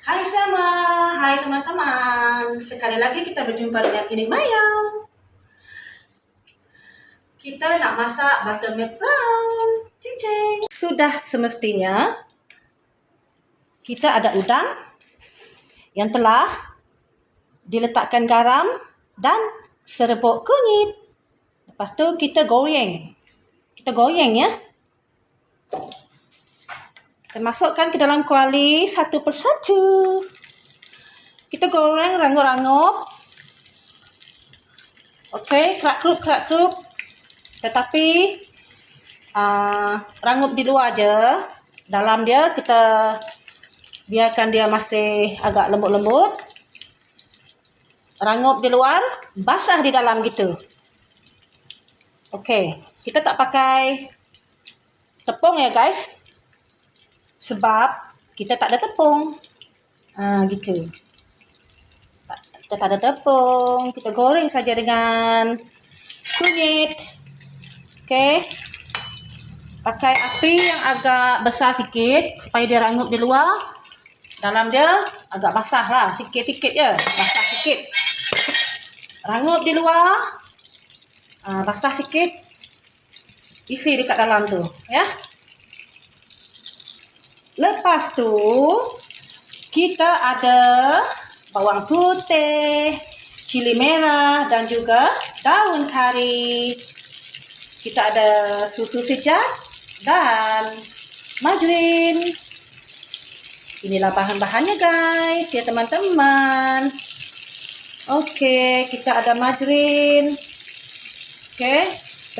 Hai sama, hai teman-teman. Sekali lagi kita berjumpa dengan ini Maya. Kita nak masak buttermilk brown. Cincin. Sudah semestinya kita ada udang yang telah diletakkan garam dan serbuk kunyit. Lepas tu kita goreng. Kita goreng ya. Kita masukkan ke dalam kuali satu persatu. Kita goreng rangup-rangup. Okey, kerak-kerup, kerak-kerup. Tetapi uh, rangup di luar je. Dalam dia kita biarkan dia masih agak lembut-lembut. Rangup di luar, basah di dalam gitu. Okey, kita tak pakai tepung ya guys sebab kita tak ada tepung. Ha, gitu. Kita tak ada tepung. Kita goreng saja dengan kunyit. Okey. Pakai api yang agak besar sikit supaya dia rangup di luar. Dalam dia agak basah lah. Sikit-sikit je. Basah sikit. Rangup di luar. Ha, basah sikit. Isi dekat dalam tu. Ya. Lepas tu kita ada bawang putih, cili merah dan juga daun kari. Kita ada susu secak dan margarin. Inilah bahan-bahannya guys, ya teman-teman. Okey, kita ada margarin. Okey,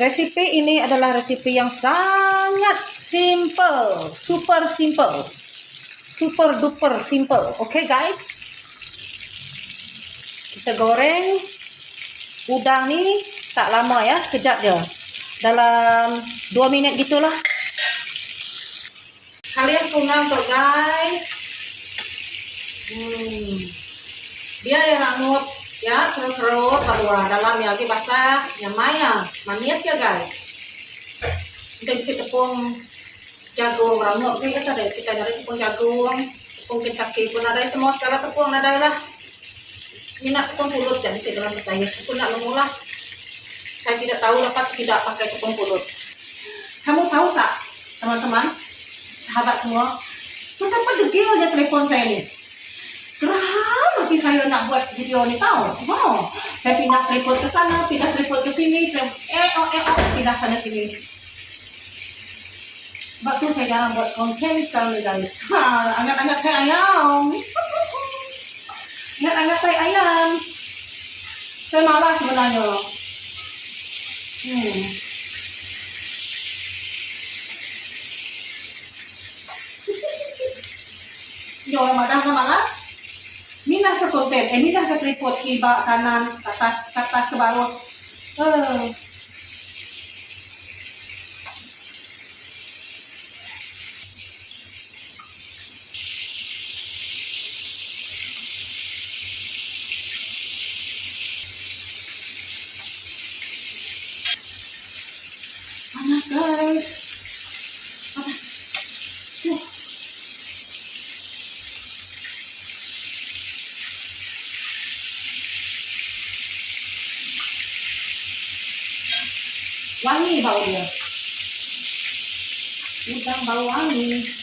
resipi ini adalah resipi yang sangat Simple. Super simple. Super duper simple. Okay guys. Kita goreng udang ni tak lama ya. Sekejap je. Dalam 2 minit gitulah. Kalian tunggu untuk guys. Hmm. Dia yang rangut ya kerut-kerut keluar dalam ya lagi basah yang maya manis ya guys kita bisa tepung jagung ramuk ni kata ada kita dari tepung jagung tepung kentucky pun ada semua segala tepung ada lah minat tepung pulut jadi saya dalam bertanya aku nak lemulah saya tidak tahu dapat tidak pakai tepung pulut kamu tahu tak teman-teman sahabat semua betapa degilnya telepon saya ini Geraham nanti saya nak buat video ni tahu. Wow. Saya pindah tripod ke sana, pindah tripod ke sini, eh oh eh oh pindah sana sini. Tu saya jarang buat konten sekarang ni guys. Ha, angat-angat kai ayam. Angat-angat kai ayam. Saya malas sebenarnya. Hmm. Ini orang madah kan malas? Minah ke konten. Eh, minah ke tripod kiba kanan, atas, atas ke bawah. Eh. Wangi bau dia. Udang bau wangi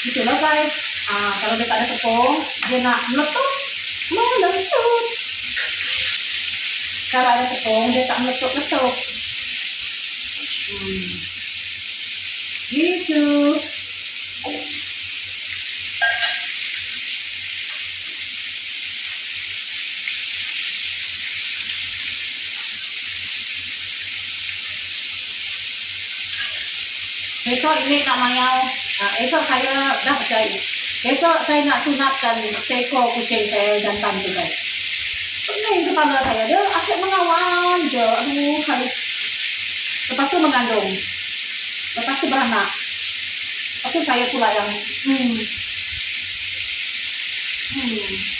Gitu loh guys. Ah, kalau dia tak ada tepung, dia nak meletup. Meletup. Kalau ada tepung, dia tak meletup-letup. Hmm. Gitu. Besok ini nak mayau Esok saya dah percaya. Besok saya nak sunatkan seekor kucing saya jantan tu guys. Pening kepala saya. Dia asyik mengawal je. Aduh, kali. Lepas tu mengandung. Lepas tu beranak. Lepas tu saya pula yang hmm. Hmm.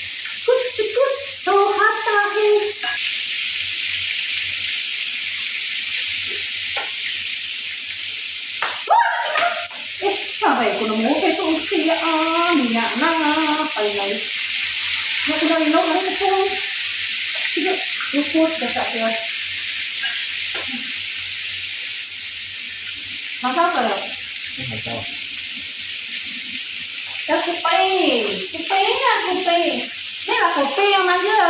Eh, sampai aku nemu itu usia ah, minyak nah, paling lain. Nak kena minum hari itu. Tidak, luput dekat dia. Masak apa ya? Ya kupai, kupai ya kupai. Ini lah kupai yang manja,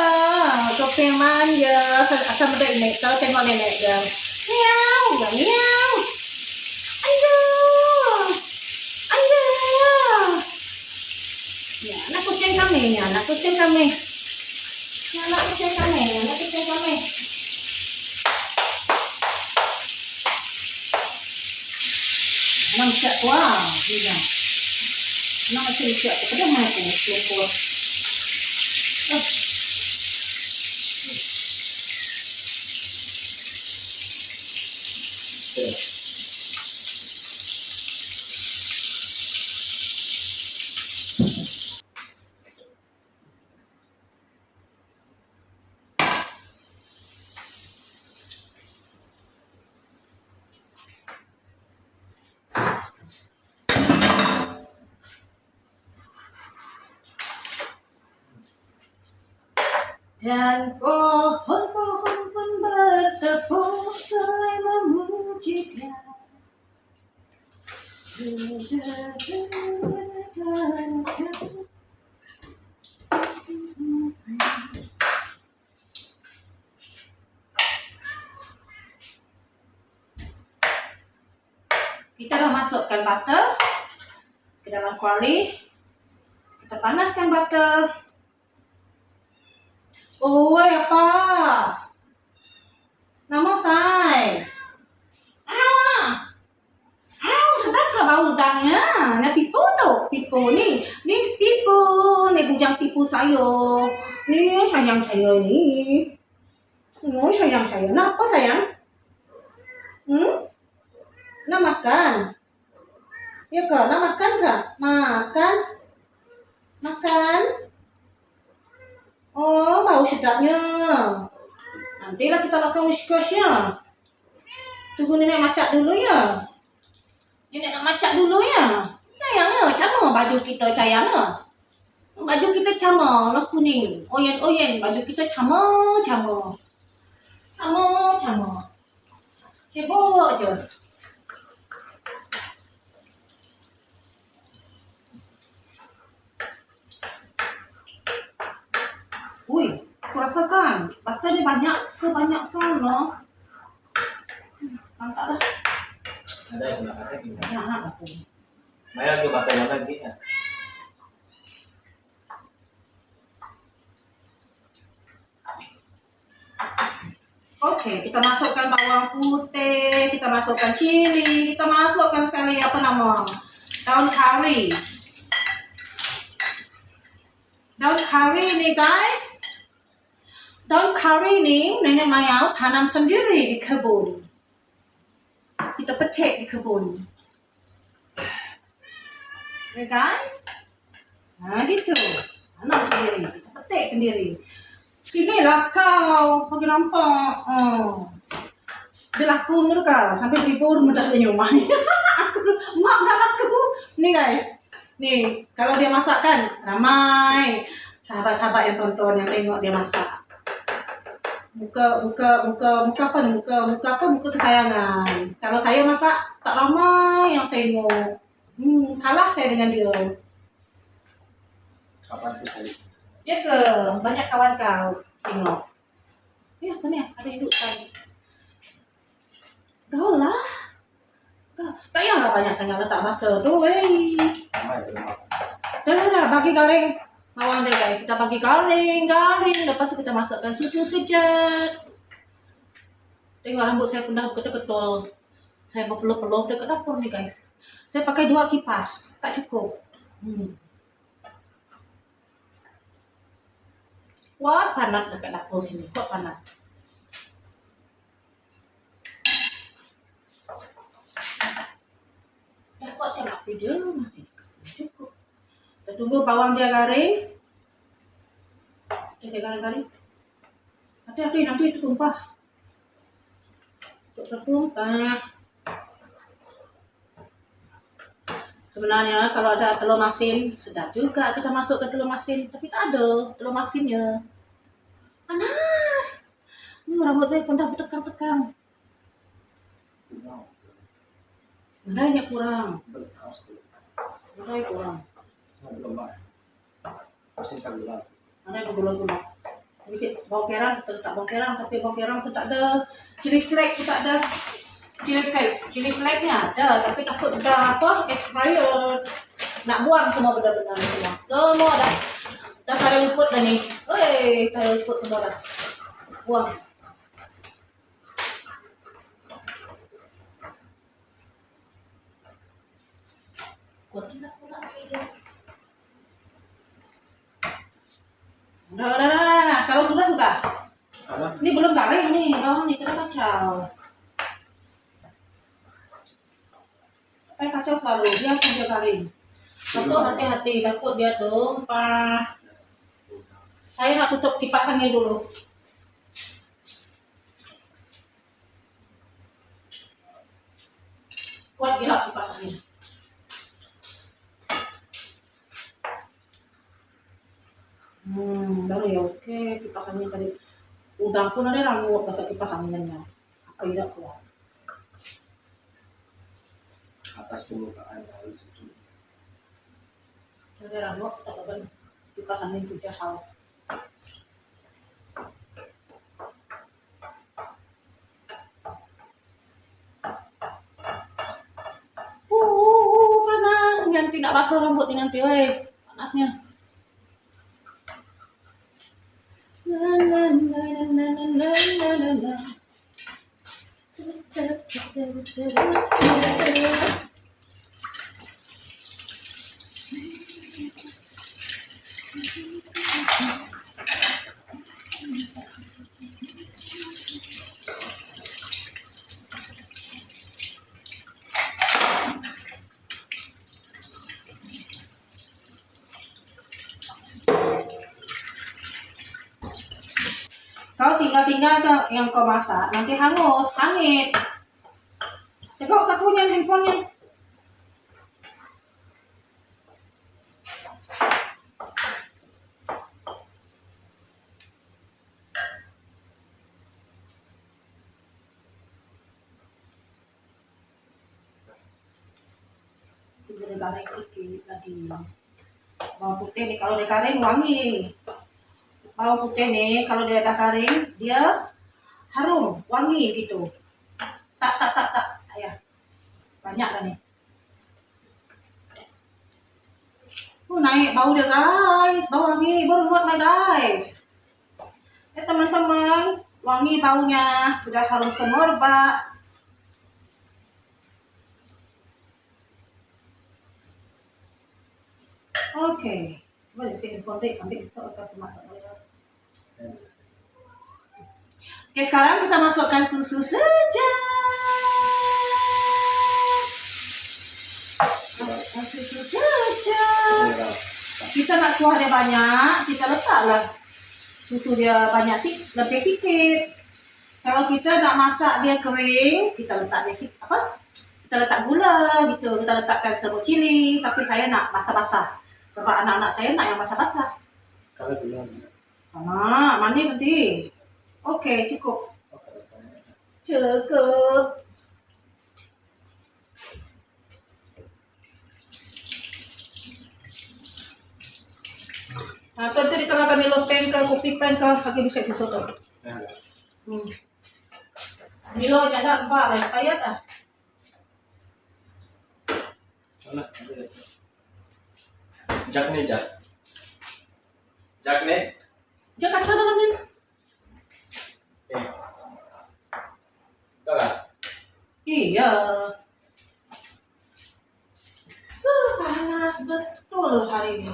kupai yang manja. Asal asal muda ini, kalau tengok nenek dia. Miau, ya miau. Ayo, ayo. Ya, anak kucing kami, ya, anak kucing kami. Ya, anak kucing kami, anak kucing kami. Anak siap tua, tidak. Anak macam siap, kepada mana tu, siap tua. Dan pohon-pohon pun bertepuk selai memujinya. Kita dah masukkan butter ke dalam kuali. Kita panaskan butter. Apa? Nama tai. Ah. Ah, sedap ke bau udangnya? Nah, pipo tu. Pipo ni. Ni pipo. Ni bujang pipo saya. Ni sayang saya ni. Oh, sayang saya. Nak apa sayang? Hmm? Nak makan? Ya ke? Nak makan ke? Makan? Makan? Oh, bau sedapnya. Nantilah kita makan whiskersnya. Tunggu nenek macak dulu ya. Nenek nak macak dulu ya. Sayang ya, sama baju kita sayang ya. Baju kita sama, lah kuning. Oyen-oyen, baju kita sama, sama. Sama, sama. Sibuk je. Ui, aku rasakan butter ni banyak kebanyakan loh. Angkat lah. Ada yang nak kata gini. Banyak nak aku. Maya ke yang lagi ya. Okey, kita masukkan bawang putih, kita masukkan cili, kita masukkan sekali apa nama? Daun kari. Daun kari ni guys. Daun kari ni nenek Maya tanam sendiri di kebun. Kita petik di kebun. Ya guys. Nah gitu. Tanam sendiri, kita petik sendiri. Sinilah kau pergi nampak. Oh. Dia laku menurut kau sampai ribu mudah dia nyumah. aku mak dah laku. Ni guys. Ni kalau dia masak kan ramai sahabat-sahabat yang tonton yang tengok dia masak. Muka muka muka muka apa? Nih muka muka apa? Muka kesayangan. Kalau saya masak tak ramai yang tengok. Hmm, kalah saya dengan dia. Kapan tuh kali? dia ke? Banyak kawan kau tengok. Ya apa ni? Ada hidup kan kau lah. Tak payahlah banyak sangat letak butter tu ya makan. dah dah dah. Bagi garing Bawang dia guys, kita bagi garing, garing. Lepas tu kita masukkan susu sekejap. Tengok rambut saya pun dah ketul-ketul. Saya berpeluh-peluh dekat dapur ni guys. Saya pakai dua kipas, tak cukup. Hmm. Wah, panas dekat dapur sini. Kok panas? Ya, kok tengok video masih tunggu bawang dia garing. Dia garing-garing. Hati-hati nanti itu tumpah. Tertumpah. Sebenarnya kalau ada telur masin, sedap juga kita masuk ke telur masin. Tapi tak ada telur masinnya. Panas. Rambut saya pun dah bertekang-tekang. Bedanya kurang. Bedanya kurang. Belum makan. Mesin kan belum. ada yang gula-gula. Bisa bawang kerang, kita letak bawang kerang, tapi bawang kerang tu tak ada. Chili flake tu tak ada. Chili flake, chili flake ni ada, tapi takut dah apa, expired. Nak buang semua benda-benda ni semua. Semua dah. Dah pada luput dah ni. Oi, pada luput semua dah. Buang. Kuat nak Dah. Kalau sudah, sudah. Apa? Ini belum garing nih, bawang nih, kita kacau. Supaya kacau selalu, dia akan dia. Satu hati-hati, takut dia tumpah. Saya nak tutup kipas angin dulu. Kuat gila kipas Hmm, baru ya oke kipas angin tadi. Udang pun ada rangut pasal kipas anginnya. Apa tidak keluar? Atas permukaan harus itu. Ada rangut tak kipas angin tu jahal. Uh, uh, uh, panas. Nanti nak basuh rambut nanti, weh. Panasnya. Kau tinggal-tinggal yang kau masak, nanti hangus, hangit. Tengok kakunya handphonenya. Garing sikit lagi. Bawang putih ni kalau dia garing wangi. Bawang putih ni kalau dia garing, dia harum, wangi gitu. Tak, tak, tak, tak. Banyak dah ni. Oh, naik bau dia guys. Bau wangi. Baru buat my guys. Eh teman-teman, wangi baunya. Sudah harum semua rebak. Oke. Boleh handphone deh. Ambil itu akan boleh. Oke, sekarang kita masukkan susu saja. Kita nak kuah dia banyak, kita letaklah susu dia banyak sik, lebih sikit. Kalau kita nak masak dia kering, kita letak dia apa? Kita letak gula gitu, kita letakkan serbuk cili, tapi saya nak basah-basah. Sebab anak-anak saya nak yang basah-basah. Kalau belum. Sama, manis nanti. Oke, cukup. Apa rasanya? Cukup. Nah, tentu di tengah kami loteng ke kopi pen ke lagi bisa sesuatu. Nah, Hmm. Milo jangan mbak, lah payat ah. Ada ya? Jak nih, Jak. Jak nih. Jangan sana lagi. Eh. Lah. Iya. Uh, panas betul hari ini.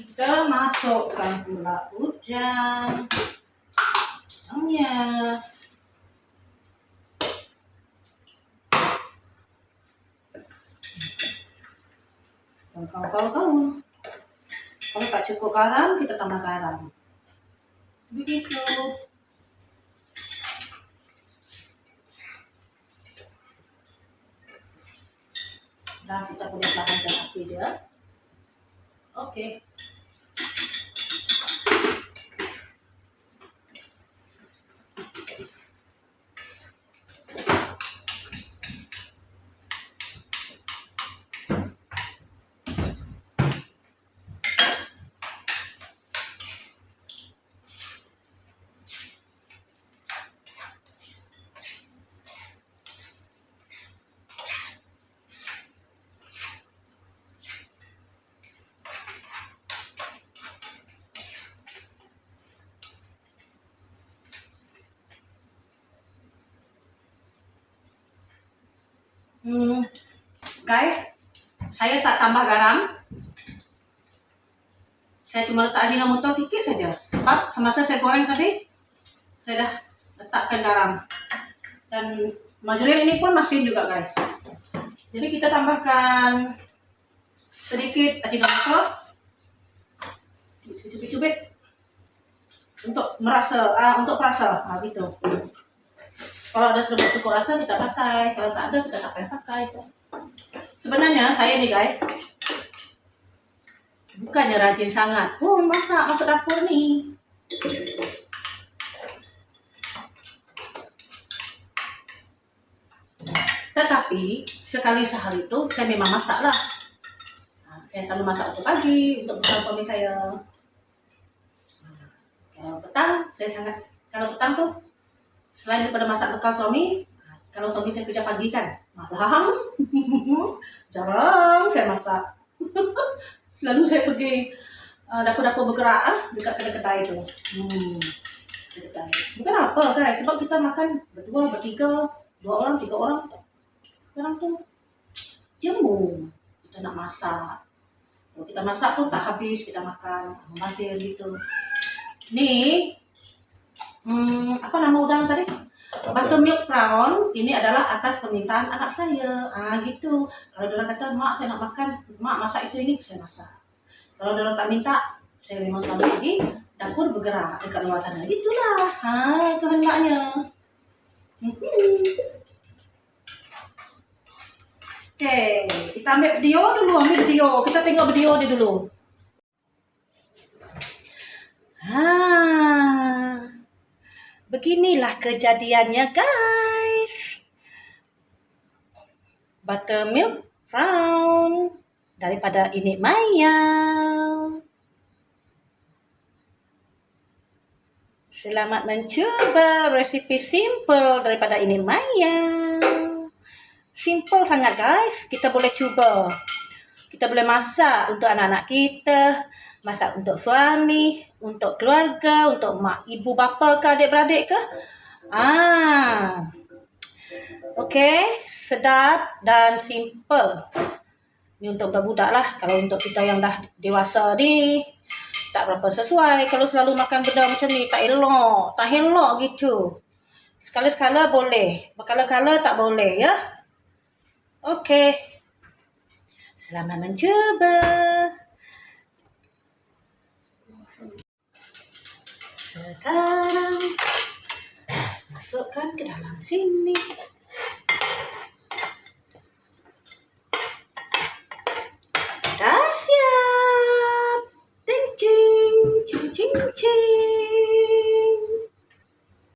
Kita masukkan pula udang. Udangnya. Kalau kalau kalau kalau tak cukup garam kita tambah garam. Begitu. Dan kita boleh perlahankan api dia. Oke. Hmm, guys, saya tak tambah garam. Saya cuma letak ajinomoto sedikit saja. Sebab semasa saya goreng tadi, saya dah letakkan garam. Dan marjorin ini pun masin juga guys. Jadi kita tambahkan sedikit ajinomoto. Cubit-cubit. Untuk merasa, ah, untuk perasa. Ah, gitu. Kalau ada sudah cukup rasa kita pakai, kalau tak ada kita tak payah pakai. Sebenarnya saya nih guys, bukannya rajin sangat pun masak masuk dapur nih. Tetapi sekali sehari itu saya memang masak lah. Nah, saya selalu masak untuk pagi untuk bekal suami saya. Nah, Kalau petang saya sangat kalau petang tuh selain daripada masak bekal suami, kalau suami saya kerja pagi kan, malam jarang saya masak. Selalu saya pergi uh, dapur-dapur bergerak ah, dekat kedai-kedai itu. Hmm, kedai. Bukan apa guys, sebab kita makan berdua, bertiga, dua orang, tiga orang. Sekarang tuh jemu kita nak masak. Kalau kita masak tuh tak habis kita makan, masih gitu. Nih, hmm, apa nama udang tadi? Buttermilk prawn ini adalah atas permintaan anak saya. Ah gitu. Kalau dia kata, "Mak, saya nak makan. Mak, masak itu ini." Saya masak. Kalau dia tak minta, saya memang selalu pergi dapur bergerak dekat luar sana. Gitulah. Ha, kehendaknya. Hmm. Okey, kita ambil video dulu, ambil video. Kita tengok video dia dulu. Ha. Beginilah kejadiannya, guys. Buttermilk brown daripada Inik Maya. Selamat mencuba resipi simple daripada Inik Maya. Simple sangat, guys. Kita boleh cuba. Kita boleh masak untuk anak-anak kita, masak untuk suami, untuk keluarga, untuk mak, ibu bapa ke adik-beradik ke. Ah. Okey, sedap dan simple. Ni untuk budak-budak lah. Kalau untuk kita yang dah dewasa ni, tak berapa sesuai. Kalau selalu makan benda macam ni, tak elok. Tak elok gitu. Sekala-sekala boleh. Berkala-kala tak boleh ya. Oke. Selamat mencoba. Sekarang masukkan ke dalam sini. Dah siap. Ting cing, cing cing cing.